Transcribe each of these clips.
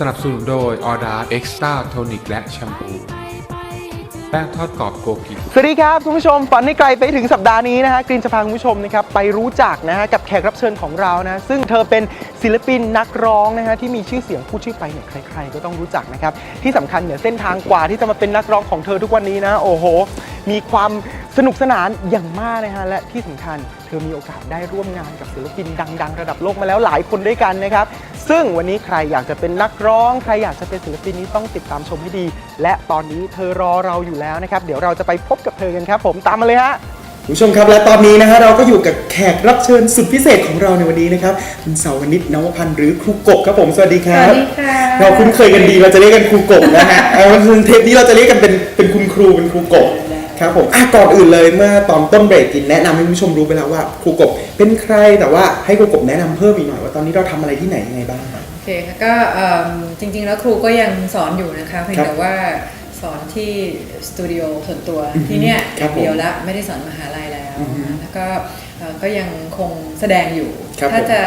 สนับสนุนโดยออดาเอ็กซ์ต้าโทนิกและแชมพูแป้งทอดกรอบโกกิสวัสดีครับคุณผู้ชมฝันให้ไกลไปถึงสัปดาห์นี้นะฮะกรีนจะพาคุณผู้ชมนะครับไปรู้จักนะฮะกับแขกรับเชิญของเรานะซึ่งเธอเป็นศิลปินนักร้องนะฮะที่มีชื่อเสียงพูดชื่อไปเนี่ยใคร ๆ ก็ต้องรู้จักนะครับที่สำคัญเนี่ยเส้นทางกว่าที่จะมาเป็นนักร้องของเธอทุกวันนี้นะโอ้โห มีความสนุกสนานอย่างมากนะฮะและที่สำคัญ เธอมีโอกาสได้ร่วมงานกับศิลปินดัง ๆ ระดับโลกมาแล้วหลายคนด้วยกันนะครับ ซึ่งวันนี้ใครอยากจะเป็นนักร้อง ใครอยากจะเป็นศิลปินนี้ต้องติดตามชมให้ดี และตอนนี้เธอรอเราอยู่แล้วนะครับ เดี๋ยวเราจะไปพบกับเธอกันครับ ผมตามมาเลยฮะ คุณผู้ชมครับและตอนนี้นะฮะเราก็อยู่กับแขกรับเชิญสุดพิเศษของเราในวันนี้นะครับคุณเสาวนิชนวพันธ์หรือครูกบครับผมสวัสดีครับสวัสดีค่ะเราคุ้นเคยกันดีเราจะเรียกกันครูกบนะฮะเอาคือเทปนี้เราจะเรียกกันเป็นเป็นคุณครูเป็นครูกบ ครับผมอะก่อนอื่นเลยเมื่อตอนต้นเบรกกินแนะนำให้คุณผู้ชมรู้ไปแล้วว่าครูกบเป็นใครแต่ว่าให้ครูกบแนะนำเพิ่มอีกหน่อยว่าตอนนี้เราทำอะไรที่ไหนยังไงบ้างครับโอเคค่ะก็เอิ่มจริงๆแล้วครูก็ยังสอนอยู่นะคะเพียงครับแต่ว่าสอนที่สตูดิโอส่วนตัวอือฮึที่เนี้ยครับผมเดียวละไม่ได้สอนมหาลัยแล้วอือฮึนะแล้วก็เอ่อก็ยังคงแสดงอยู่ครับถ้าผมจะ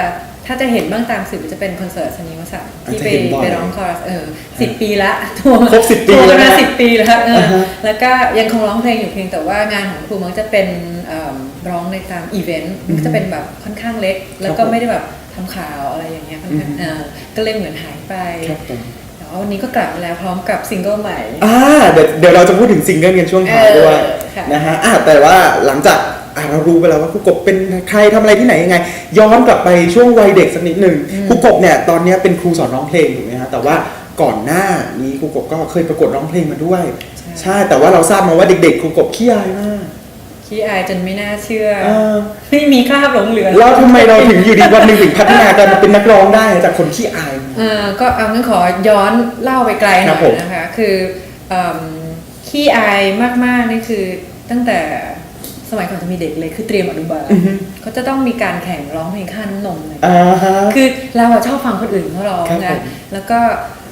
ถ้าจะเห็นบ้างตามสื่อจะเป็นคอนเสิร์ตสนิวสันที่อาจไปจะเห็นบ่อยไปร้องคอรัสเออสิบปีละทัวร์ครบ10ปีทัวร์กันแล้วมานะสิบปีแล้วเอออ่าฮะแล้วก็ยังคงร้องเพลงอยู่เพียงแต่ว่างานของครูมันจะเป็นเอิ่มร้องในตามอีเวนต์มันก็จะเป็นแบบค่อนข้างเล็ก แล้วก็ผมไม่ได้แบบทำข่าวอะไรอย่างเงี้ยค่อนข้างอือฮึเออก็เลยเหมือนหายไปครับผมแต่ว่าวันนี้ก็กลับมาแล้วพร้อมกับซิงเกิลใหม่อ่าเดี๋ยวเดี๋ยวเราจะพูดถึงซิงเกิลกันช่วงท้ายด้วยเออค่ะนะฮะอะแต่ว่าหลังจาก อะเรารู้ไปแล้วว่าครูกบเป็นใครทำอะไรที่ไหนยังไง ย้อนกลับไปช่วงวัยเด็กสักนิดหนึ่งครูกบเนี่ยตอนเนี้ยเป็นครูสอนร้องเพลงถูกไหมฮะแต่ว่าก่อนหน้านี้ครูกบก็เคยประกวดร้องเพลงมาด้วย ใช่แต่ว่าเราทราบมาว่าเด็กๆครูกบขี้อายมากขี้อายจนไม่น่าเชื่อเออไม่มีคราบหลงเหลือแล้วทำไมเราถึงอยู่ดีวันหนึ่งถึงพัฒนาการมาเป็นนักร้องได้จากคนขี้อายเออก็เอางั้นขอย้อนเล่าไปไกลหครัน่บอผยมนะคะ คือเอิ่มขี้อายมากๆนี่คือตั้งแต่ สมัยก่อนจะมีเด็กเลยคือเตรียมอนุบาลอือฮึเขาจะต้องมีการแข่งร้องเพลงข้าน้ำนมเลยอ่าฮะคือเราอะชอบฟังคนอื่นเขาร้องครับผนะมแล้วก็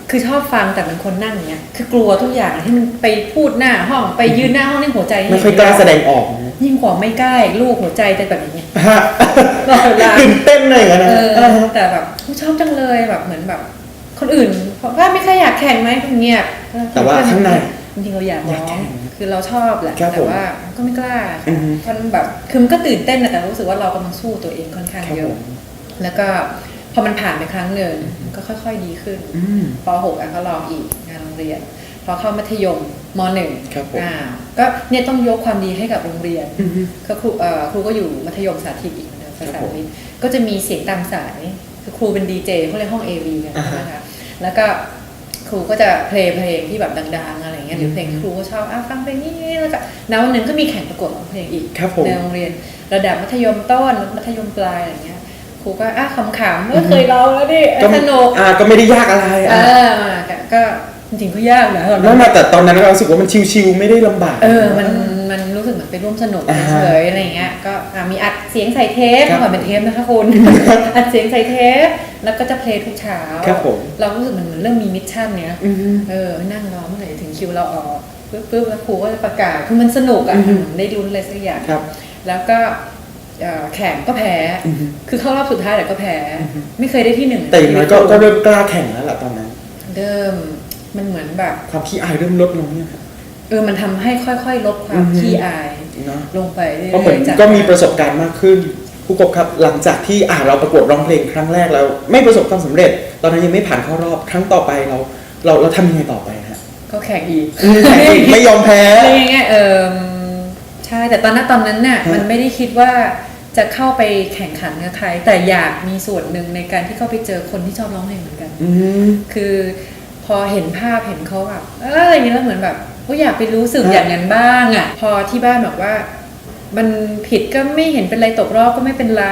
คือชอบฟังแต่เป็นคนนั่งอย่างเงี้ยคือกลัวทุกอย่างที่มันไปพูดหน้าห้องไปยืนหน้าห้องนี่หัวใจไม่ค่อยกล้าแสดงออกนะยิ่งกว่าไม่กล้าอีกลูกหัวใจจะแบบอย่างเงี้ยฮะตลอดเวลาตื่นเต้นเลยอะนะเอออ่าฮะแต่แบบชอบจังเลยแบบเหมือนแบบ คนอื่นบอกว่าไม่ใครอยากแข่งไหมเงียบแต่ว่าข้างใน จริงๆเราอยากอยากร้อแข่งงคือเราชอบแหละครับแต่ว่าก็ไม่กล้าอือฮึมันแบบคือมันก็ตื่นเต้นนะแต่รู้สึกว่าเรากำลังสู้ตัวเองค่อนข้างครับเยผอะมแล้วก็พอมันผ่านไปครั้งหนึ่งมันก็ค่อย ๆ ดีขึ้นอืมป .6 อะก็ลองอีกงานโรงเรียนพอเข้ามัธยมม .1 ครับผมอ่าก็เนี่ยต้องยกความดีให้กับโรงเรียนอือฮึก็ครูเอ่อครูก็อยู่มัธยมสาธิตอีกเหมือนเดิมครับสาผมธิตก็จะมีเสียงตามสายคือครูเป็นดีเจเขาเรียกห้อง AV กันอ่าฮะนะคะแล้วก็ ครูก็จะเพลงเพลงที่แบบดังๆอะไรเงี้ยหรือเพลงที่ครูก็ชอบอะฟังเพลงนี้แล้วก็แล้ววันหนึ่งก็มีแข่งประกวดร้องเพลงอีกครับผมในโรงเรียน ระดับมัธยมต้นมัธยมปลายอะไรเงี้ยครูก็อะขำๆเออเคยร้องแล้วดิเออสนุกอ่าก็ไม่ได้ยากอะไรเออะอก็ก็จริงๆก็ยากนะตอนนั่นั้นนนะแต่ตอนนั้นเรารู้สึกว่ามันชิวๆไม่ได้ลำบาก เออมันมันรู้ สึกเหมือนไปร่วมสนุกอ่าเฉยๆอะไรอย่างเงี้ยก็อะมีอัดเสียงใส่เทปครับเมื่อก่อนเป็นเทปนะคะคุณอัดเสียงใส่เทปแล้วก็จะเพลงทุกเช้าครับผมเรารู้สึกมันเหมือนเริ่มมีมิชชั่นเนี้ยอือฮึเออนั่งรอเมื่อไหร่ถึงคิวเราออกปึ๊บปึ๊บแล้วครูก็จะประกาศคือมันสนุกอะอือฮึเหมือนได้ลุ้นอะไรสักอย่างครับแล้วก็เอ่อแข่งก็แพ้อือฮึคือเข้ารอบสุดท้ายแต่ก็แพ้อือฮึไม่เคยได้ที่หนึ่งแต่อย่างน้อยก็ก็เริ่มกล้าแข่งแล้วล่ะตอนนั้น เริ่มมันเหมือนแบบความขี้อายเริ่มลดลงเนี่ยครับ เออมันทำให้ค่อยๆลดความอือฮึขี้อายเนาะลงไปเรื่อยๆเพราะเหมือนจากก็มีประสบการณ์มากขึ้นครูกบครับหลังจากที่อ่าเราประกวดร้องเพลงครั้งแรกแล้ว ไม่ประสบความสำเร็จ ตอนนั้นยังไม่ผ่านเข้ารอบครั้งต่อไปเรา เราเราทำยังไงต่อไปฮะก็แข่งอีกแข่งอีกไม่ยอมแพ้อะไรอย่างเงี้ยเออใช่แต่ตอนนั้นตอนนั้นน่ะฮะมันไม่ได้คิดว่าจะเข้าไปแข่งขันกับใคร แต่อยากมีส่วนหนึ่งในการที่เข้าไปเจอคนที่ชอบร้องเพลงเหมือนกันอืมคือพอเห็นภาพเห็นเขาแบบเอออะไรอย่างเงี้ยแล้วเหมือนแบบ ก็อยากไปรู้สึกฮะอย่างนั้นบ้างอะ พอที่บ้านบอกว่า มันผิดก็ไม่เห็นเป็นไรตกรอบก็ไม่เป็นไร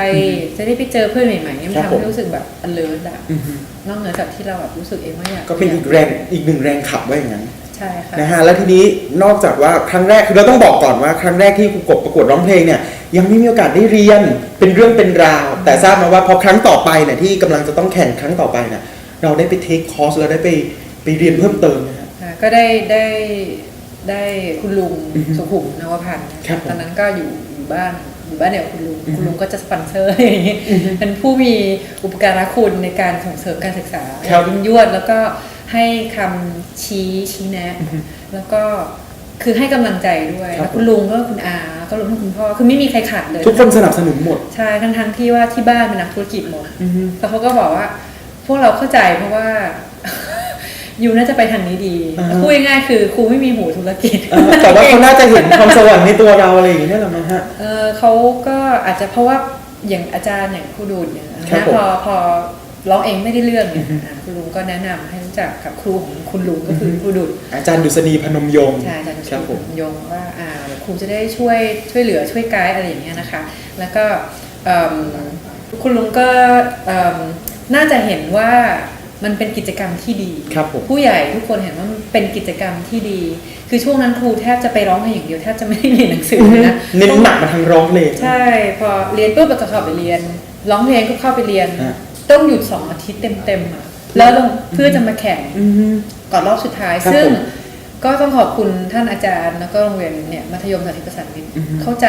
จะได้ไปเจอเพื่อนใหม่ๆเนี่ยมันครับทำผมให้รู้สึกแบบ alert อะอือฮึนอกเหนือจากที่เราแบบรู้สึกเองว่าอยากก็เป็นอีกแรงอีกหนึ่งแรงขับว่าอย่างนั้นใช่ค่ะนะฮะแล้วทีนี้นอกจากว่าครั้งแรกคือเราต้องบอกก่อนว่า ครั้งแรกที่ครูกบประกวดร้องเพลงเนี่ยยังไม่มีโอกาสได้เรียนเป็นเรื่องเป็นราว แต่ทราบมาว่าพอครั้งต่อไปเนี่ยที่กำลังจะต้องแข่งครั้งต่อไปเนี่ยเราได้ไปเทคคอร์สเราได้ไปไปเรียนเพิ่มเติมนะฮะค่ะ ก็ได้ได้ได้คุณลุงอือฮึสุขุมนวพันธ์นะครับผมตอนนั้นก็อยู่อยู่บ้านอยู่บ้านเดียวกับคุณลุงอือฮึคุณลุงก็จะสปอนเซอร์อย่างนี้เป็นผู้มีอุปการะคุณในการส่งเสริมการศึกษาครับยิ่งยวดแล้วก็ให้คำชี้ชี้แนะแล้วก็คือให้กำลังใจด้วยครับ แล้วคุณลุงก็คุณอาก็รวมทั้งคุณพ่อคือไม่มีใครขัดเลยทุกคนสนับสนุนหมด ใช่ทั้งทั้งๆที่ว่าที่บ้านเป็นนักธุรกิจหมดอือฮึแต่เขาก็บอกว่าพวกเราเข้าใจเพราะว่า ยูน่าจะไปทางนี้ดีอ่าฮะพูดง่ายๆคือครูไม่มีหูธุรกิจเออแต่ว่าเขาน่าจะเห็นความสวรรค์ในตัวเราอะไรอย่างนี้นี่แหละมั้งฮะเออเขาก็อาจจะเพราะว่าอย่างอาจารย์อย่างครูดูดเนี่ยครับนะผมพอพอร้องเองไม่ได้เรื่องเนี่ยอ่าครูลุงก็แนะนำให้รู้จักกับครูของคุณลุงก็คือครูดุดอาจารย์ดุษฎีพนมยงค์ใช่อาจารย์ครับผมยงว่าอ่าเดี๋ยวครูจะได้ช่วยช่วยเหลือช่วยไกด์อะไรอย่างเงี้ยนะคะ แล้วก็เอิ่มคุณลุงก็เอิ่มน่าจะเห็นว่า มันเป็นกิจกรรมที่ดีครับผมผู้ใหญ่ทุกคนเห็นว่ามันเป็นกิจกรรมที่ดี คือช่วงนั้นครูแทบจะไปร้องเพลงอย่างเดียวแทบจะไม่ได้เรียนหนังสือเลยนะเน้นหนักมาทางร้องเพลงใช่ พอเรียนปุ๊บก็เข้าไปเรียน ร้องเพลงก็เข้าไปเรียนฮะต้องหยุดสองอาทิตย์เต็มๆอะแล้วลงเพื่อจะมาแข่งอืมก่อนรอบสุดท้ายครับซึ่งผมก็ต้องขอบคุณท่านอาจารย์แล้วก็โรงเรียนเนี่ยมัธยมสาธิตประสานมิตรอือฮึเข้าใจ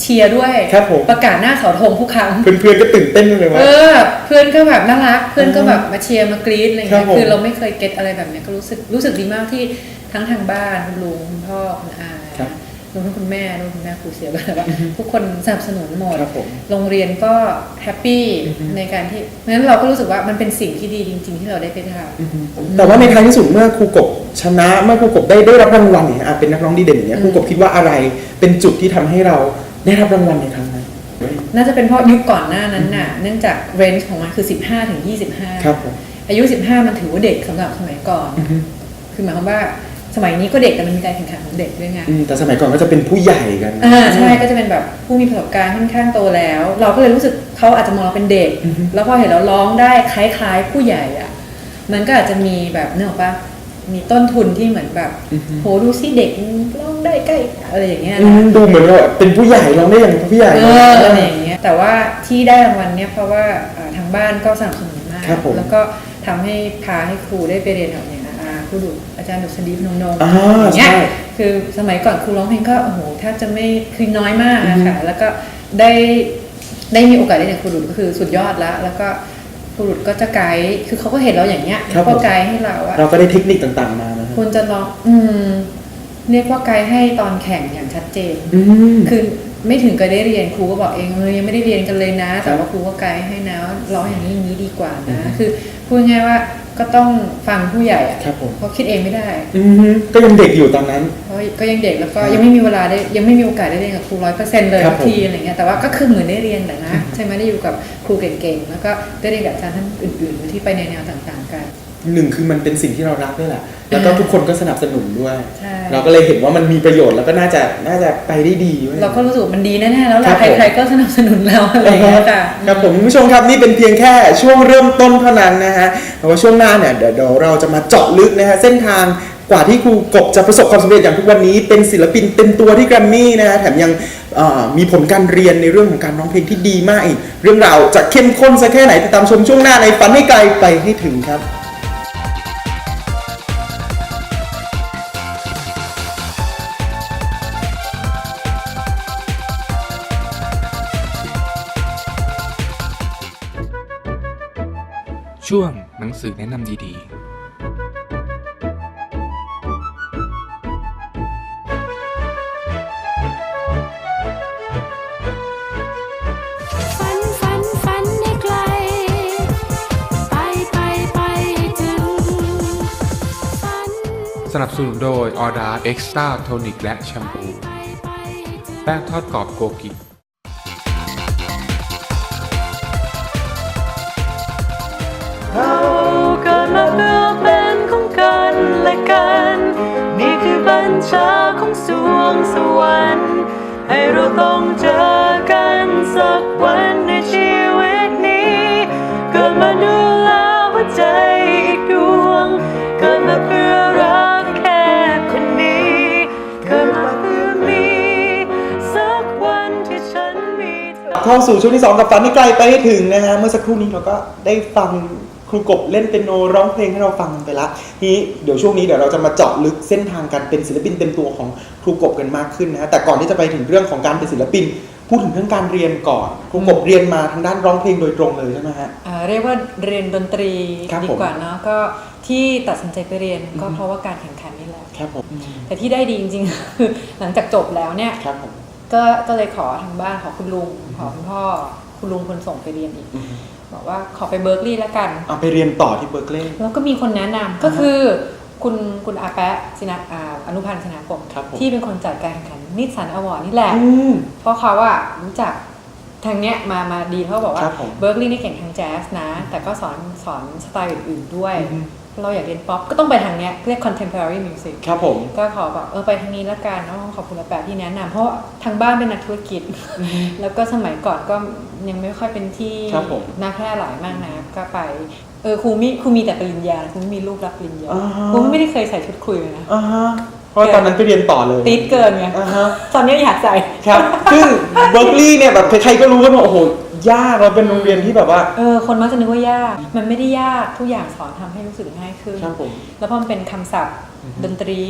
เชียร์ด้วยครับผมประกาศหน้าเสาธงทุกครั้งเพื่อนๆก็ตื่นเต้นเลยว่าเออเพื่อนก็แบบน่ารัก เพื่อนก็แบบมาเชียร์มากรี๊ดอะไรครัเงี้บยผมคือเราไม่เคยเก็ตอะไรแบบเนี้ยก็รู้สึกรู้สึกดีมากที่ทั้งทางบ้านคุณลุงคุณพ่อคุณอาครับรวมทั้งคุณแม่รวมคุณแม่ครูเสียไปแล้วว่าทุกคนสนับสนุนหมดครับผมโรงเรียนก็แฮปปี้อือฮึในการที่งั้นเราก็รู้สึกว่ามันเป็นสิ่งที่ดีจริง ๆ ที่เราได้ไปทำแต่ว่าในท้ายที่สุดเมื่อครูกบชนะเมื่อครูกบได้ได้รับรางวัลเนี่ยอะเป็นนักร้องดีเด่นอย่างเงี้ยอืมครูกบคิดว่าอะไรเป็นจุดที่ทำให้เรา ได้รับรางวัลในครั้งนั้น น่าจะเป็นเพราะยุคก่อนหน้านั้นน่ะ เนื่องจากเรนจ์ของมันคือ 15ถึง25ครับผมอายุ 15 มันถือว่าเด็กสำหรับสมัยก่อนอือฮึคือหมายความว่าสมัยนี้ก็เด็กแต่มันมีการแข่งขันของเด็กด้วยไงอืมแต่สมัยก่อนก็จะเป็นผู้ใหญ่กันอ่าใช่ก็จะเป็นแบบผู้มีประสบการณ์ค่อนข้างโตแล้ว เราก็เลยรู้สึกเขาอาจจะมองเราเป็นเด็กอือฮึแล้วพอเห็นเราร้องได้คล้ายๆ ผู้ใหญ่อะ มันก็อาจจะมีแบบเนื่องปะ มีต้นทุนที่เหมือนแบบโหดูสิเด็กร้องได้ใกล้อะไรอย่างเงี้ยอืนะมดูเหมือนเราเป็นผู้ใหญ่ร้องได้อย่างผู้ใหญ่เอออะไรอย่างเงี้ยแต่ว่าที่ได้รางวัลเนี่ยเพราะว่าอ่าทางบ้านก็สนับสนุนมากครับผมแล้วก็ทำให้พาให้ครูได้ไปเรียนแบบเนี้ยอ่าครูดุอาจารย์ดุษฎีพนมนงค์อ่าอย่างเงี้ยใช่คือสมัยก่อนครูร้องเพลงก็โอ้โหแทบจะไม่คือน้อยมากอะค่ะแล้วก็ได้ได้มีโอกาสได้เรียนครูดุก็คือสุดยอดแล้วแล้วก็ ครูดุก็จะไกด์คือเขาก็เห็นเราอย่างเงี้ยครับเขาผมก็ไกด์ให้เราอะเราก็ได้เทคนิคต่างๆมานะฮะควรจะร้องอืม เรียกว่าไกด์ให้ตอนแข่งอย่างชัดเจน อืม คือไม่ถึงกับได้เรียนครูก็บอกเองเลยยังไม่ได้เรียนกันเลยนะ แต่ว่าครูก็ไกด์ให้นะร้องอย่างนี้อย่างนี้ดีกว่านะ คือ พูดง่ายๆว่าก็ต้องฟังผู้ใหญ่อะครับผมเพราะคิดเองไม่ได้อืมก็ยังเด็กอยู่ตอนนั้น เพราะก็ยังเด็กแล้วก็ยังไม่มีเวลาได้ยังไม่มีโอกาสได้เรียนกับครูร้อยเปอร์เซ็นต์เลยครับทุกทีอะไรเงี้ยแต่ว่าก็คือเหมือนได้เรียนแหละนะใช่ไหมได้อยู่กับครูเก่งๆแล้วก็ได้เรียนกับอาจารย์ท่านอื่นๆที่ไปในแนวต่างๆกัน หนึ่งคือมันเป็นสิ่งที่เรารักด้วยแหละ แล้วก็ทุกคนก็สนับสนุนด้วยใช่เราก็เลยเห็นว่ามันมีประโยชน์แล้วก็น่าจะน่าจะไปได้ดีด้วยเราก็รู้สึกว่ามันดีแน่ๆแล้วครัล่ะบผมใครๆก็สนับสนุนเราอะไรเงี้ยค่ะครับผมคุณผู้ชมครับนี่เป็นเพียงแค่ช่วงเริ่มต้นเท่านั้นนะฮะแต่ว่าช่วงหน้าเนี่ยเดี๋ยวเดี๋ยวเราจะมาเจาะลึกนะฮะเส้นทางกว่าที่ครูกบจะประสบความสำเร็จอย่างทุกวันนี้ เป็นศิลปินเต็มตัวที่แกรมมี่นะฮะแถมยังเอ่อมีผลการเรียนในเรื่องของการร้องเพลงที่ดีมากอีก เรื่องราวจะเข้มข้นสักแค่ไหนติดตามชมช่วงหน้าในฝันให้ไกลไปให้ถึงครับ ช่วงหนังสือแนะนำดีๆฝันฝันฝันให้ไกลไปไปไปให้ถึงฝันสนับสนุนโดยออดาเอ็กซ์ตร้าโทนิกและแชมพูไปไปให้ถึงแป้งทอดกรอบโกกิ ชาของสวงสวรรค์ ให้เราต้องเจอกันสักวันในชีวิตนี้ เกิดมาดูแลหัวใจอีกดวง เกิดมาเพื่อรักแค่คนนี้ เกิดมาเพื่อมีสักวันที่ฉันมีเธอ เข้าสู่ช่วงที่ 2 กับฝันที่ไกลไปให้ถึงนะฮะเมื่อสักครู่นี้เราก็ได้ฟัง รูกบเล่นเป็นโนร้องเพลงให้เราฟังกันไปละทีนี้เดี๋ยวช่วงนี้เดี๋ยวเราจะมาเจาะลึกเส้นทางการเป็นศิลปินเต็มตัวของครูกบกันมากขึ้นนะฮะแต่ก่อนที่จะไปถึงเรื่องของการเป็นศิลปิน พูดถึงเรื่องการเรียนก่อนครูกบเรียนมาทางด้านร้องเพลงโดยตรงเลยใช่ไหมฮะ อ่าเรียกว่าเรียนดนตรีครับดีผมกว่าเนาะก็ที่ตัดสินใจไปเรียนก็อือฮึ เพราะว่าการแข่งขันนี่แหละครับผมแต่ที่ได้ดีจริงๆ คือหลังจากจบแล้วเนี่ยครับผมก็ก็เลยขอทางบ้านขอคุณลุงขอคุณพ่อคุณลุงคนส่งไปเรียนอีก อือฮึ บอกว่าขอไปเบิร์กลีย์แล้วกันเอาไปเรียนต่อที่เบอร์เกลีย์แล้วก็มีคนแนะนำก็คือคุณคุณอาแปะสินะอาอนุพันธ์ชนะปกครับผมที่เป็นคนจัดการแข่งขันนิสสันอวอร์ดนี่แหละ อืม เพราะเขาอะรู้จักทางเนี้ยมามาดีเขาบอกว่าครับผมเบิร์กลีย์นี่เก่งทางแจ๊สนะ แต่ก็สอนสอนสไตล์อื่นๆด้วย อือฮึ เราอยากเรียนป๊อปก็ต้องไปทางเนี้ยเรียก contemporary music ครับผม ก็ขอแบบเออไปทางนี้แล้วกันแล้วขอบคุณอาแปะที่แนะนำเพราะว่าทางบ้านเป็นนักธุรกิจ แล้วก็สมัยก่อนก็ยังไม่ค่อยเป็นที่ครับผม น่าแพร่หลายมากนะก็ไปเออครูมีครูมีแต่ปริญญาครูไม่มีลูกรับปริญญาอ่าฮะ ครูไม่ได้เคยใส่ชุดคุยเลยนะอ่าฮะเพราะว่าตอนนั้นไปเรียนต่อเลยติดเกินไงอ่าฮะ ตอนนี้อยากใส่ ครับ ซึ่งเบอร์กลีย์เนี่ยแบบใครๆก็รู้กันว่าโอ้โห ยากเราเป็นโรงเรียนที่แบบว่า เออคนมักจะนึกว่ายาก มันไม่ได้ยากทุกอย่างสอนทำให้รู้สึกง่ายขึ้นครับผมแล้วพอมันเป็นคำศัพท์อือฮึดนตรี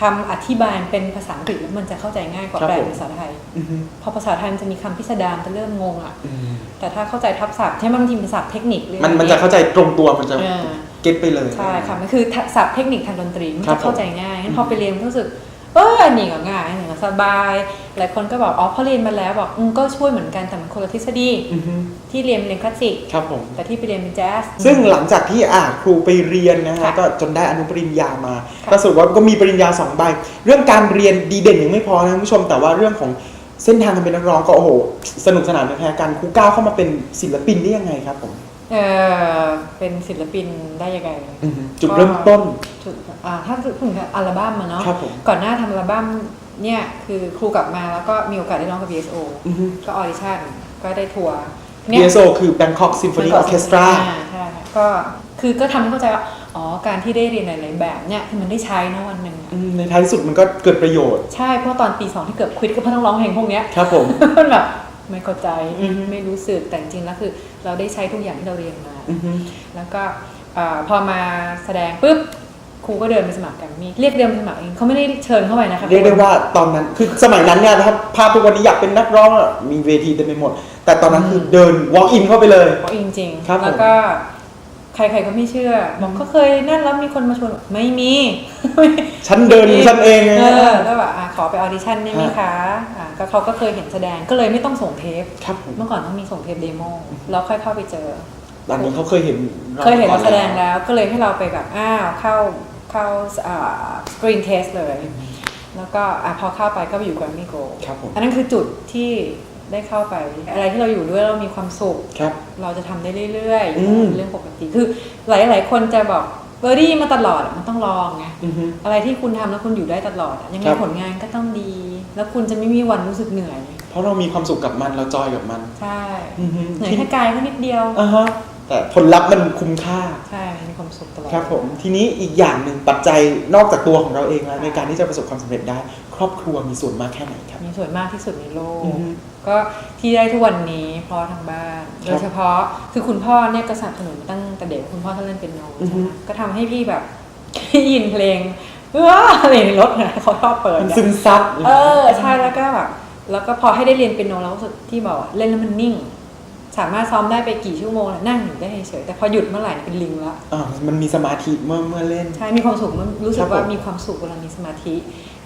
คำอธิบายเป็นภาษาอังกฤษแล้วมันจะเข้าใจง่ายกว่าครับแปลผม เป็นภาษาไทย อือฮึพอภาษาไทยมันจะมีคำพิสดารจะเริ่มงงอะ อืมแต่ถ้าเข้าใจทับศัพท์ใช่ไหมบางทีเป็นศัพท์เทคนิคเรื่องมันมันจะเข้าใจตรงตัวมันจะเออเก็ตไปเลย ใช่ค่ะมันคือศัพท์เทคนิคทางดนตรีมันครับจะเข้าใจง่ายงั้นพอไปเรียนมันก็รู้สึก เอออันนี้ก็ง่ายอันนี้ก็สบาย หลายคนก็บอกอ๋อพอเรียนมาแล้วบอกอืมก็ช่วยเหมือนกันแต่มันคนละทฤษฎีอือฮึที่เรียนเป็นคลาสสิกครับผม แต่ที่ไปเรียนเป็นแจ๊ส ซึ่งหลังจากที่อ่าครูไปเรียนนะฮะค่ะก็จนได้อนุปริญญามาค่ะก็สรุปว่าก็มีปริญญาสองใบ เรื่องการเรียนดีเด่นยังไม่พอนะคุณผู้ชม แต่ว่าเรื่องของเส้นทางการเป็นนักร้องก็โอ้โห สนุกสนานไม่แพ้กันครูก้าวเข้ามาเป็นศิลปินได้ยังไงครับผม เออเป็นศิลปินได้ยังไง อือฮึจุดเริ่มต้นจุดอ่าถ้าพูดถึงอัลบั้มอะเนาะครับผมก่อนหน้าทำอัลบั้มเนี่ยคือครูกลับมาแล้วก็มีโอกาสได้ร้องกับ BSO อือฮึ ก็ออดิชั่นก็ได้ทัวร์ BSO คือ Bangkok Symphony Orchestra อ่าใช่ค่ะก็คือก็ทำให้เข้าใจว่าอ๋อการที่ได้เรียนหลายๆแบบเนี่ยคือมันได้ใช้นะวันหนึ่งอะอืมในท้ายที่สุดมันก็เกิดประโยชน์ ใช่เพราะตอนปีสองที่เกือบควิดก็เพราะต้องร้องเพลงพวกเนี้ย ครับผม มันแบบ ไม่เข้าใจอือฮึไม่รู้สึกแต่จริงๆแล้วคือ เราได้ใช้ทุกอย่างที่เราเรียนมาอือฮึแล้วก็อ่าพอมาแสดงปุ๊บครูก็เดินไปสมัครแกรมมี่เรียกเดินไปสมัครเองเขาไม่ได้เชิญเข้าไปนะคะเรียกได้ว่าตอนนั้นคือสมัยนั้นเนี่ยถ้าภาพทุกวันนี้อยากเป็นนักร้องอะมีเวทีเต็มไปหมด แต่ตอนนั้นคือเดิน walk in เข้าไปเลยเพราะจริงครับผมๆแล้วก็ ใครๆก็ไม่เชื่อ บอกเขาเคยนั่นแล้วมีคนมาชวนบอกไม่มีฉันเดินของฉันเองไงเออก็แบบอะขอไปออดิชั่นได้ไหมคะอะก็เขาก็เคยเห็นแสดงก็เลยไม่ต้องส่งเทปครับผมเมื่อก่อนต้องมีส่งเทปเดโมแล้วค่อยเข้าไปเจอตอนนี้เขาเคยเห็นเคยเห็นเราแสดงแล้วก็เลยให้เราไปแบบอ้าวเข้าเข้าอ่าสกรีนเทสเลย แล้วก็อะพอเข้าไปก็ไปอยู่แกรมมี่โกครับผมอันนั้นคือจุดที่ ได้เข้าไป อะไรที่เราอยู่ด้วยเรามีความสุขครับ เราจะทำได้เรื่อยอืมๆเรื่องปกติคือหลาย ๆ คนจะบอกเบอร์ดี้มาตลอดอะมันต้องลองไงอือฮึอะไรที่คุณทำแล้วคุณอยู่ได้ตลอดอะยังไงครับผลงานก็ต้องดี แล้วคุณจะไม่มีวันรู้สึกเหนื่อย เพราะเรามีความสุขกับมันเราจอยกับมันใช่อือฮึเหนื่อยแค่กายก็นิดเดียวอ่าฮะแต่ผลลัพธ์มันคุ้มค่าใช่มีความสุขตลอดครับผมทีนี้อีกอย่างหนึ่งปัจจัยนอกจากตัวของเราเองแล้วในการที่จะประสบความสำเร็จได้ ครอบครัวมีส่วนมากแค่ไหนครับ มีส่วนมากที่สุดในโลก อือฮึก็ที่ได้ทุกวันนี้เพราะทางบ้านครับโดยเฉพาะคือคุณพ่อเนี่ยก็สนับสนุนตั้งแต่เด็กคุณพ่อท่านเล่นเป็นโนอือฮึก็ทำให้พี่แบบ ได้ยินเพลงเอออะไรในรถนะเขาชอบเปิดมันอะซึมซับเออใช่แล้วก็แบบแล้วก็พอให้ได้เรียนเปียโนแล้วรู้สึกที่บอกว่าเล่นแล้วมันนิ่ง สามารถซ้อมได้ไปกี่ชั่วโมงแล้วนั่งอยู่ได้เฉยๆแต่พอหยุดเมื่อไหร่เป็นลิงละ อ่ามันมีสมาธิเมื่อเมื่อเล่น ใช่ มีความสุขมันรู้สึครักบว่าผมมีความสุขเวลามีสมาธิ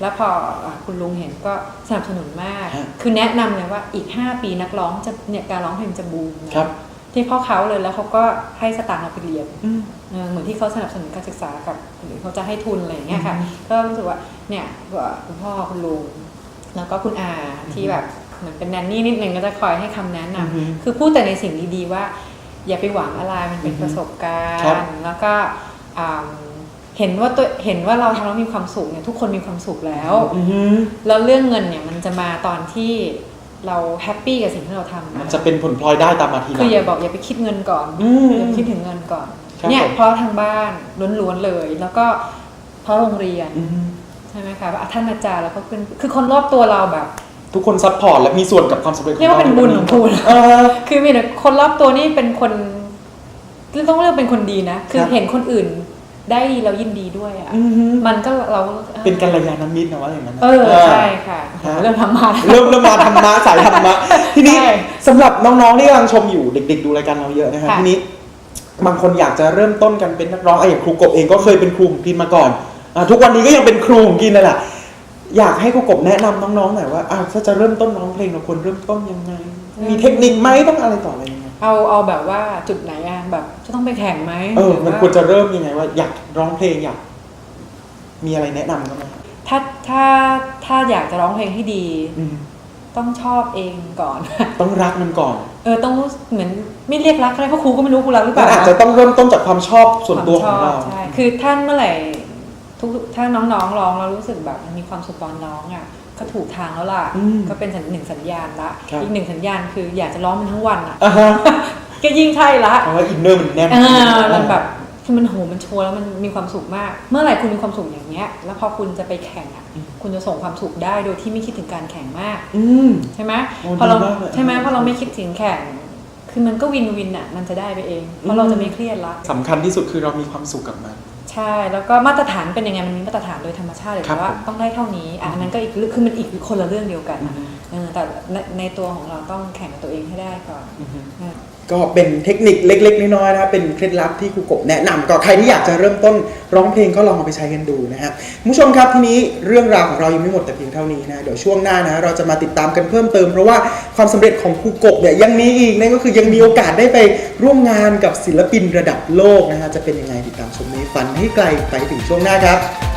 แล้วพออะคุณลุงเห็นก็สนับสนุนมากฮะคือแนะนำเลยว่าอีก 5 ปีนักร้องจะเนี่ยการร้องเพลงจะบูมนะครับ ที่พ่อเขาเลยแล้วเขาก็ให้สตางค์เราไปเรียนอืมเออเหมือนที่เขาสนับสนุนการศึกษากับหรือเขาจะให้ทุนอะไรอย่างเงี้ยค่ะ ก็รู้สึกว่าเนี่ยคุณพ่อคุณลุงแล้วก็คุณอาที่แบบเหมือนเป็นแนนนี่นิดนึงก็จะคอยให้คำแนะนำอือฮึคือพูดแต่ในสิ่งดีๆว่า อย่าไปหวังอะไรมันเป็นอือฮึประสบกาครับรณ์ แล้วก็อ่า เห็นว่าตัวเห็นว่าเราทำแล้วมีความสุขเนี่ยทุกคนมีความสุขแล้วอือฮึแล้วเรื่องเงินเนี่ยมันจะมาตอนที่เราแฮปปี้กับสิ่งที่เราทำมันจะเป็นผลพลอยได้ตามมาทีหลัคืองอย่าบอกอย่าไปคิดเงินก่อนอืมอย่าไปคิดถึงเงินก่อนครับเนี่ยผมเพราะทางบ้านล้วนๆเลย แล้วก็เพราะโรงเรียนอือฮึใช่ไหมคะว่าท่านอาจารย์แล้วก็เพื่อนคือคนรอบตัวเราแบบ ทุกคนซัพพอร์ตและมีส่วนกับความสำเร็จของเรียกว่าเป็นบุญของคุณเออคือมีแต่คนรอบตัวนี่เป็นคนต้องเรียกเป็นคนดีนะ คือครับเห็นคนอื่น ได้ดีเรายินดีด้วยอะอือฮึมันก็เราเป็นกัลยาณมิตรนะว่าอย่างนั้นนะเออใช่ค่ะฮะเริ่มทำมาแล้วเริ่มเริ่มมาธรรมะสายธรรมะทีนี้ใช่สำหรับน้องๆที่กำลังชมอยู่เด็ก ๆ ดูรายการเราเยอะนะฮะค่ะทีนี้บางคนอยากจะเริ่มต้นกันเป็นนักร้องอะอย่างครูกบเองก็เคยเป็นครูของกินมาก่อนอะทุกวันนี้ก็ยังเป็นครูของกินนั่นแหละอยากให้ครูกบแนะนำน้องๆหน่อยว่าอะถ้าจะเริ่มต้นร้องเพลงเราควรเริ่มต้นยังไง มีเทคนิคไหมต้องอะไรต่ออะไรยังไง เอาเอาแบบว่าจุดไหนอะแบบจะต้องไปแข่งไหมเออหมันว่าควรจะเริ่มยังไงว่าอยากร้องเพลงอยากมีอะไรแนะนำก็ไหมถ้าถ้าถ้าอยากจะร้องเพลงให้ดีอืมต้องชอบเองก่อน ต้องรักมันก่อน เออต้องรู้เหมือนไม่เรียกรักก็ได้เพราะครูก็ไม่รู้ครูรักหรือเปมันล่าอาจจะต้องเริ่มต้นจากความชอบส่วนตัวของควเรามชบใช่คือท่านเมื่อไหร่ทุกถ้าน้องๆร้องแล้วรู้สึกแบบมันมีความสุขตอนร้องอะ ก็ถูกทางแล้วล่ะ อืมก็เป็นสัญหนึ่งสัญญาณละ ครับ อีกหนึ่งสัญญาณคืออยากจะร้องมันทั้งวันอะ อ่าฮะก็ยิ่งใช่ละ เพราะว่าอินเนอร์มันแน่น เออมันแบบคือมันโหมันโชว์แล้วมันมีความสุขมาก เมื่อไหร่คุณมีความสุขอย่างเงี้ย แล้วพอคุณจะไปแข่งอะคุณจะส่งความสุขได้โดยที่ไม่คิดถึงการแข่งมาก อืม ใช่ไหมโอ้พอเราดีมากเลยใช่ไหมพอเราไม่คิดถึงแข่ง คือมันก็วินวินอะ มันจะได้ไปเอง เพราะเราจะไม่เครียดละ สำคัญที่สุดคือเรามีความสุขกับมัน ใช่ แล้วก็มาตรฐานเป็นยังไงมันมีมาตรฐานโดยธรรมชาติเลยครับว่าผมต้องได้เท่านี้อะอันนั้นก็อีกเรื่องคือมันอีกคนละเรื่องเดียวกันอะอือฮึเออแต่ในในตัวของเราต้องแข่งกับตัวเองให้ได้ก่อนเออก็เป็นเทคนิคเล็ก ๆ น้อยๆนะครับเป็นเคล็ดลับที่ครูกบแนะนำก็ใครที่อยากจะเริ่มต้นร้องเพลงก็ลองเอาไปใช้กันดูนะฮะคุณผู้ชมครับทีนี้เรื่องราวของเรายังไม่หมดแต่เพียงเท่านี้นะเดี๋ยวช่วงหน้านะเราจะมาติดตามกันเพิ่มเติม เพราะว่าความสำเร็จของครูกบเนี่ยยังมีอีกนั่นก็คือยังมีโอกาสได้ไปร่วมงานกับศิลปินระดับโลกนะฮะจะเป็นยังไงติดตามชมในฝันให้ไกลไปถึงช่วงหน้าครับ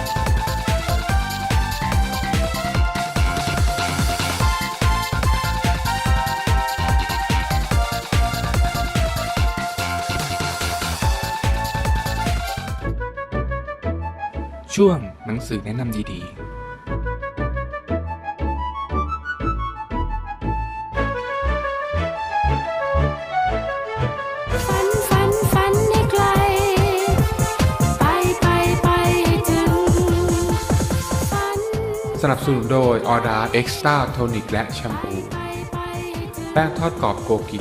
ช่วงหนังสือแนะนำดีฝันฝันฝันให้ไกลไปไปไปให้ถึงฝันๆสนับสนุนโดยออดาเอ็กซ์ต a าโทนิกและแชมพูไปไปให้ถึงแป้งทอดกรอบโกกิ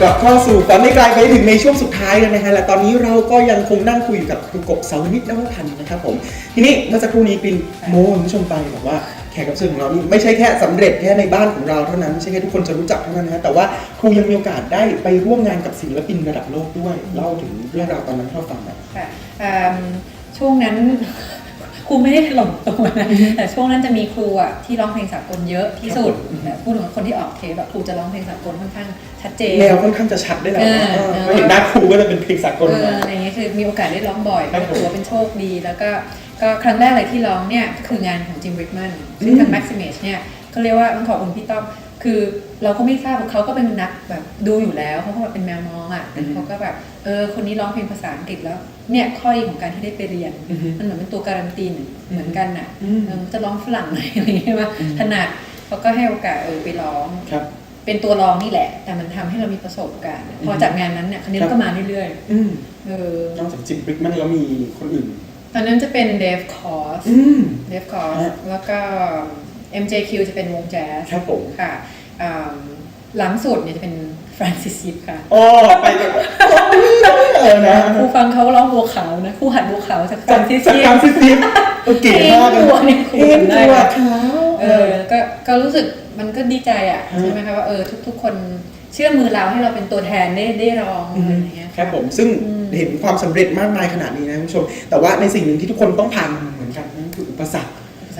กลับเข้าสู่ฝันไม่ไกลไปถึงในช่วงสุดท้ายแล้วนะฮะและตอนนี้เราก็ยังคงนั่งคุยอยู่กับครูกบเสาวนิดนวพันธ์นะครับผมทีนี้เมื่อสักครู่นี้ปินโมคุณผู้ชมไปบอกว่าแขกรับเชิญของเรานี่ไม่ใช่แค่สำเร็จแค่ในบ้านของเราเท่านั้นไม่ใช่แค่ทุกคนจะรู้จักเท่านั้นนะฮะแต่ว่าครูยังมีโอกาสได้ไปร่วมงานกับศิลปินระดับโลกด้วยเล่าถึงเรื่องราวตอนนั้นให้เราฟังหน่อยค่ะช่วงนั้น ครูไม่ได้ถล่มตัวนะแต่ช่วงนั้นจะมีครูอะที่ร้องเพลงสากลเยอะที่สุดครับผมแต่พูดถึงคนที่ออกเทปแบบครูจะร้องเพลงสากลค่อนข้างชัดเจนแนวค่อนข้างจะชัดได้แล้วเออเออเออไม่เห็นหน้าครูก็จะเป็นเพลงสากลเอมาออะไรเงี้ยคือมีโอกาสได้ร้องบ่อยครัก็บผมถือว่าเป็นโชคดี แล้วก็ก็ครั้งแรกเลยที่ร้องเนี่ยคืองานของจิมริกแมนซึ่งทาง Maximage เนี่ยเขาเรียกว่าต้องขอบคุณพี่ต้อมคือเราก็ไม่ทราบว่าเขาก็เป็นนักแบบดูอยู่แล้วเขาก็แบบเป็นแมวมองอะอือฮึเขาก็แบบเออคนนี้ร้องเพลงภาษาอังกฤษแล้ว เนี่ยข้อดีของการที่ได้ไปเรียนอือฮึมันเหมือนเป็นตัวการันตีเหมือนกันน่ะอืมเออจะร้องฝรั่งไหนอะไรอย่างเงี้ยว่าอืมถนัดเขาก็ให้โอกาสเออไปร้องครับเป็นตัวร้องนี่แหละ แต่มันทำให้เรามีประสบการณ์พอจากงานนั้นเนี่ยคราวนี้เราก็มาเรื่อยอืมๆเออนอกจากจิมบริกมันแล้วมีคนอื่น ตอนนั้นจะเป็นเดฟคอร์สอืมเดฟคอร์สฮะแล้วก็ MJQ จะเป็นวงแจ๊สครับผมค่ะอ่าหลังสุดเนี่ยจะเป็นฟรานซิสซิปค่ะอ๋อไปกับ เออนะครูฟังเขาร้องบัวขาวนะครูหัดบัวขาวจากฟรานซิสจากซิปการซิซิปโอเคมากเลยเอ็นตัวเนี่ยเอ็นตัวขาวเออก็ก็รู้สึกมันก็ดีใจอะฮะใช่ไหมคะว่าเออทุก ๆ คนเชื่อมือเราให้เราเป็นตัวแทนได้ได้ร้องอะไรอย่างเงี้ยครับผมซึ่งอืมเห็นความสำเร็จมากมายขนาดนี้นะคุณผู้ชม แต่ว่าในสิ่งหนึ่งที่ทุกคนต้องผ่านเหมือนกันนั่นคืออุปสรรค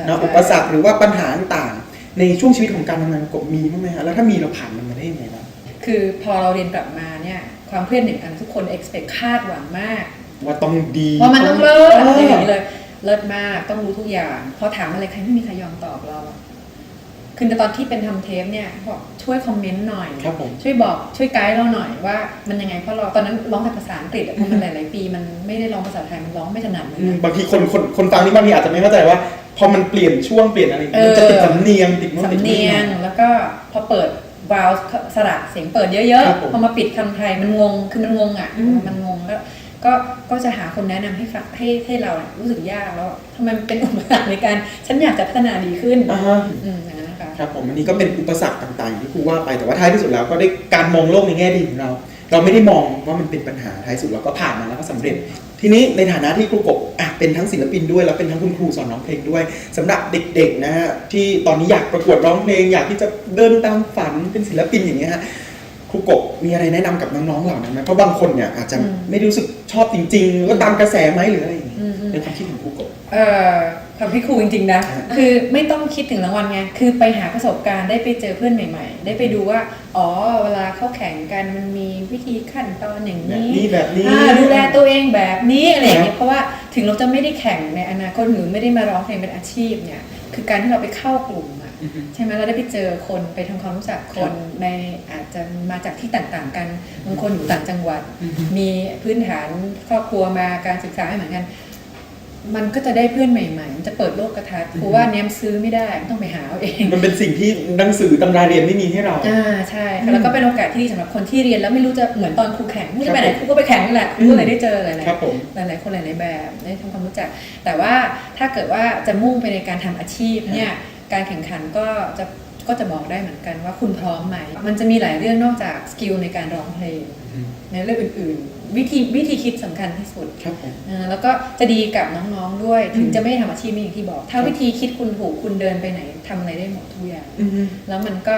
นะอุปสรรคหรือว่าปัญหาต่างๆในช่วงชีวิตของการทำงานกบมีบ้างไหมฮะแล้วถ้ามีเราผ่านมันมาได้ยังไงบ้างคือพอเราเรียนกลับมาเนี่ย ความเครียดหนึ่งอันทุกคน expect คาดหวังมาก ว่าต้องดีว่ามันต้องเลิศออะไรออย่างนี้เลย เลิศมากต้องรู้ทุกอย่างพอถามอะไรใครไม่มีใครยอมตอบเราอะคือตอนที่เป็นทำเทปเนี่ยบอกช่วยคอมเมนต์หน่อยครับผมช่วยบอกช่วยไกด์เราหน่อยว่ามันยังไงเพราะเราตอนนั้นร้องแต่ภาษาอังกฤษอะเพราะมันหลายๆปี มันไม่ได้ร้องภาษาไทยมันร้องไม่ถนัดเลยอืมนะบางทีคนคนคนฟังนี่บางทีอาจจะไม่เข้าใจว่าพอมันเปลี่ยนช่วงเปลี่ยนอะไรอย่างเงี้ยเออมันจะติดสำเนียงติดโน่นติดสำนี่เนียงแล้วก็พอเปิด วาลสระเสียงเปิดเยอะครับผมๆพอมาปิดคำไทยมันงงคือมันงงอะอืมมันงงแล้วก็ก็จะหาคนแนะนำให้ฟังให้ให้เราอะรู้สึกยากแล้วทำไมมันเป็นอุปสรรคในการฉันอยากจะพัฒนาดีขึ้นอ่าฮะอืมอย่างนั้นนะคะครับผมอันนี้ก็เป็นอุปสรรคต่างๆอย่างที่ครูว่าไปแต่ว่าท้ายที่สุดแล้วก็ได้การมองโลกในแง่ดีของเรา เราไม่ได้มองว่ามันเป็นปัญหาท้ายสุดเราก็ผ่านมาแล้วก็สำเร็จ ทีนี้ในฐานะที่ครูกบอะเป็นทั้งศิลปินด้วย แล้วเป็นทั้งคุณครูสอนร้องเพลงด้วยสำหรับเด็กๆนะฮะที่ตอนนี้อยากประกวดร้องเพลง อยากที่จะเดินตามฝันเป็นศิลปินอย่างเงี้ยฮะครูกบมีอะไรแนะนำกับน้องๆเหล่านั้นไหมเพราะบางคนเนี่ยอาจจะอืมไม่ได้รู้สึกชอบจริงๆก็ตามกระแสไหมหรืออะไรอย่างเงี้ยอืมอืมในความคิดของครูกบเอ่อ ความพี่ครูจริงๆนะฮะคือไม่ต้องคิดถึงรางวัลไงคือไปหาประสบการณ์ได้ไปเจอเพื่อนใหม่ ๆ ได้ไปดูว่า อ๋อเวลาเขาแข่งกันมันมีวิธีขั้นตอนอย่างแบบนี้นี้แบบนี้อ่าดูแลตัวเองแบบนี้อะไรอย่างเงี้ครัยบเพราะว่าถึงเราจะไม่ได้แข่งในอนาคตหรือไม่ได้มาร้องเพลงเป็นอาชีพเนี่ยคือการที่เราไปเข้ากลุ่มอะอือฮึใช่ไหมเราได้ไปเจอคนไปทำความรู้จักคครันบในอาจจะมาจากที่ต่างๆ กันบางคนอยู่ต่างจังหวัดอือฮึมีพื้นฐานครอบครัวมาการศึกษาไม่เหมือนกัน มันก็จะได้เพื่อนใหม่ๆ มันจะเปิดโลกกระทัดเพราะว่าเนี้ยซื้อไม่ได้มันต้องไปหาเอาเอง มันเป็นสิ่งที่หนังสือตำราเรียนไม่มีให้เรา อ่าใช่ค่ะแล้วก็เป็นโอกาสที่ดีสำหรับคนที่เรียนแล้วไม่รู้จะเหมือนตอนครูแข่งไม่รู้จะไปไหนครับผมครูก็ไปแข่งนี่แหละครูก็เลยได้เจอหลายครับผม ๆหลายๆคนหลายๆแบบได้ทำความรู้จัก แต่ว่าถ้าเกิดว่าจะมุ่งไปในการทำอาชีพเนี่ยการแข่งขันก็จะก็จะบอกได้เหมือนกันว่าคุณพร้อมไหมมันจะมีหลายเรื่องนอกจากสกิลในการร้องเพลง ในเรื่องอื่นๆ วิธีวิธีคิดสำคัญที่สุดครับผมอ่าแล้วก็จะดีกับน้องๆด้วย ถึงอืมจะไม่ได้ทำอาชีพนี้อย่างที่บอก ถ้าครับวิธีคิดคุณถูกคุณเดินไปไหนทำอะไรได้หมดทุกอย่างอือฮึแล้วมันก็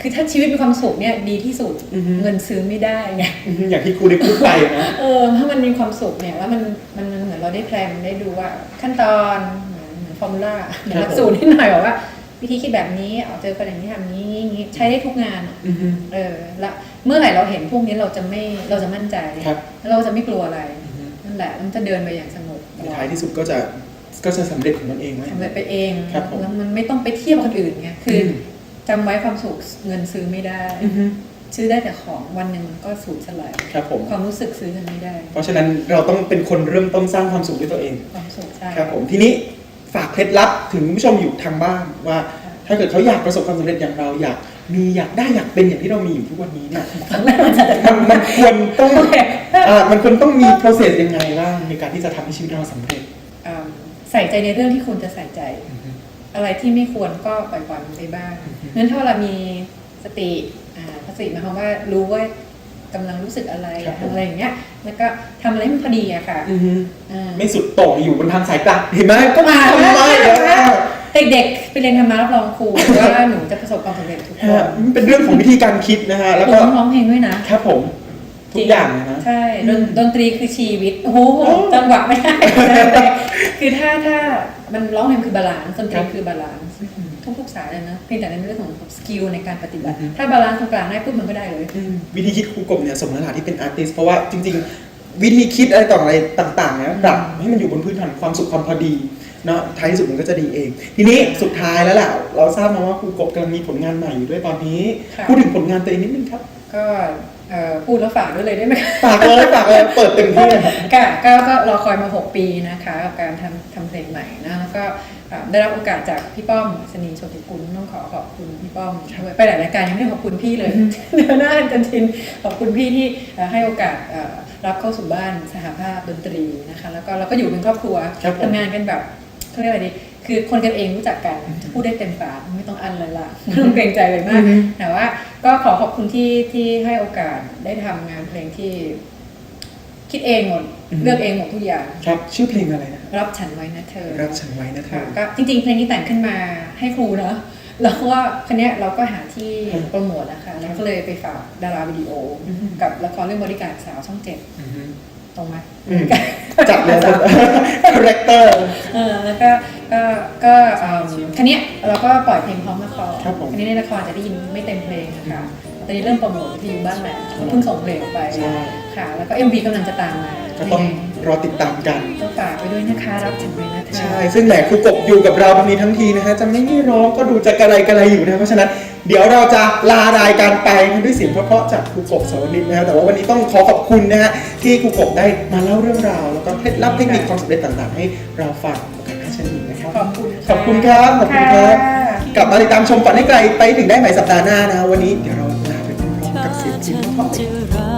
คือถ้าชีวิตมีความสุขเนี่ยดีที่สุดอือฮึเงินซื้อไม่ได้ไงอือฮึอย่างที่ครูได้พูดไปนะเออถ้ามันมีความสุขเนี่ย แล้วมันมันมันเหมือนเราได้แพลนได้ดูว่า ขั้นตอนเหมือนเหมือนฟอร์มูล่าเหมือนหลักสูตรนิดหน่อยบอกว่า วิธีคิดแบบนี้เอาเจอคนอย่างนี้ทำนี้งี้งี้ใช้ได้ทุกงานอะอือฮึ เออแล้วเมื่อไหร่เราเห็นพวกนี้เราจะไม่เราจะมั่นใจครับ แล้วเราจะไม่กลัวอะไรอือฮึนั่นแหละมันจะเดินไปอย่างสงบในท้ายที่สุดก็จะก็จะสำเร็จของมันเองไหมทำอะไรไปเองครับผม แล้วมันไม่ต้องไปเทียบกับคนอื่นไงคืออมจำไว้ความสุขเงินซื้อไม่ได้ อือฮึซื้อได้แต่ของวันหนึ่งมันก็สูญสลายครับผม ความรู้สึกซื้อกันไม่ได้ เพราะฉะนั้นเราต้องเป็นคนเริ่มต้นสร้างความสุขด้วยตัวเอง ความสุขใช่ ครับผมทีนี้ ฝากเคล็ดลับถึงผู้ชมอยู่ทางบ้านว่า ถ้าเกิดเขาอยากประสบความสำเร็จอย่างเราอยากมีอยากได้อยากเป็นอย่างที่เรามีอยู่ทุกวันนี้เนี่ยครั้งแรกมันจะมันมันควรต้องอ่ามันควรต้องมี process ยังไงบ้างในการที่จะทำให้ชีวิตเราสำเร็จเอิ่มใส่ใจในเรื่องที่ควรจะใส่ใจ อะไรที่ไม่ควรก็ปล่อยปล่อยมันไปบ้างงั้นถ้าเรามีสติอ่าสติหมายความว่ารู้ว่า กำลังรู้สึกอะไรครับผมทำอะไรอย่างเงี้ยแล้วก็ทำอะไรให้มันพอดีอะค่ะอือฮึอ่า ไม่สุดโต่งอยู่บนทางสายกลางเห็นไหมก็มาทำได้แล้วเด็กๆไปเรียนธรรมะรับรองครูว่าหนูจะประสบความสำเร็จทุกคนฮะมันเป็นเรื่องของวิธีการคิดนะฮะ แล้วหนูก็ต้องร้องเพลงด้วยนะครับผม ทุกอย่างเลยนะใช่ดนอืมดนตรีคือชีวิตโอ้โหโอ้จังหวะไม่ได้ คือถ้าถ้ามันร้องเพลงคือบาลานซ์ดนตรีคือบาลานซ์ ทุกๆสายเลยนะเพียงแต่ในเรื่องของสกิลในการปฏิบัติ ถ้าบาลานซ์ตรงกลางได้ปุ๊บมันก็ได้เลยอืมวิธีคิดครูกบเนี่ยสมนาที่เป็นอาร์ติสเพราะว่าจริง ๆ วิธีคิดอะไรต่ออะไรต่างๆเนี่ยปรับให้มันอยู่บนพื้นฐานความสุขความพอดีเนาะท้ายที่สุดมันก็จะดีเอง ทีนี้สุดท้ายแล้วแหละเราทราบมาว่าครูกบกำลังมีผลงานใหม่อยู่ด้วยตอนนี้ค่ะพูดถึงผลงานตัวเองนิดนึงครับ ก็เอ่อพูดแล้วฝากด้วยเลยได้ไหมฝากเลยฝากเลยเปิดเต็มที่เลยครับก็ก็ก็รอคอยมา 6 ปีนะคะกับการทำทำเพลงใหม่นะแล้วก็เอ่อ ได้รับโอกาสจากพี่ป้อมสนีโชติกุลต้องขอขอบคุณพี่ป้อมด้วยไปหลายรายการยังไม่ได้ขอบคุณพี่เลยเดี๋ยวหน้ากันทินขอบคุณพี่ที่เอ่อให้โอกาสเอ่อรับเข้าสู่บ้านสหภาพดนตรีนะคะแล้วก็เราก็อยู่เป็นครอบครัวครับผมทำงานกันแบบเขาเรียกอะไรดีคือคนกันเองรู้จักกันพูดได้เต็มปากไม่ต้องอันเลยล่ะไม่ต้องเกรงใจเลยมากแต่ว่าก็ขอขอบคุณที่ที่ให้โอกาสได้ทำงานเพลงที่ คิดเองหมดอืมเลือกเองหมดทุกอย่างครับชื่อเพลงอะไรนะ รับฉันไว้นะเธอรับฉันไว้นะเธค่ะอก็จริงๆเพลงนี้แต่งขึ้นมาให้ครูเนาะแล้วก็คันนี้ยเราก็หาที่อืมโปรโมทนะคะแล้วก็เลยไปฝากดาราวิดีโออมกับละครเรื่องบริการสาวช่องเจ็ดอือฮึตรงไหมอืมจับเลยครับคาแรคเตอร์เออแล้วก็ก็ก็เอิ่มคันนี้ยเราก็ปล่อยเพลงพร้อมละครครับผมคันนี้ในละครจะได้ยินไม่เต็มเพลงนะคะ ตอนนี้เริ่มโปรโมทที่อยู่บ้านแหละเพิ่งส่งเพลงออกไปใช่ ค่ะ แล้วก็ MV กำลังจะตามมาก็ต้องรอติดตามกันก็ฝากไปด้วยนะคะ รับถึงเลยนะเธอใช่ ซึ่งแหมครูกบอยู่กับเราตรงนี้ทั้งทีนะฮะ จะไม่ให้ร้องก็ดูจะกระไรกระไรอยู่นะ เพราะฉะนั้นเดี๋ยวเราจะลารายการไปด้วยเสียงเพราะๆจากครูกบสวนิชนะฮะ แต่ว่าวันนี้ต้องขอขอบคุณนะฮะที่ครูกบได้มาเล่าเรื่องราว แล้วก็เคล็ดลับเทคนิคความสำเร็จต่างๆ ให้เราฟังกันนะเช่นนี้นะครับ ขอบคุณขอบคุณครับขอบคุณครับค่ะกลับมาติดตามชมฝันให้ไกลไปถึงได้ใหม่สัปดาห์หน้านะ วันนี้เดี๋ยวเรา ฉันจะรัก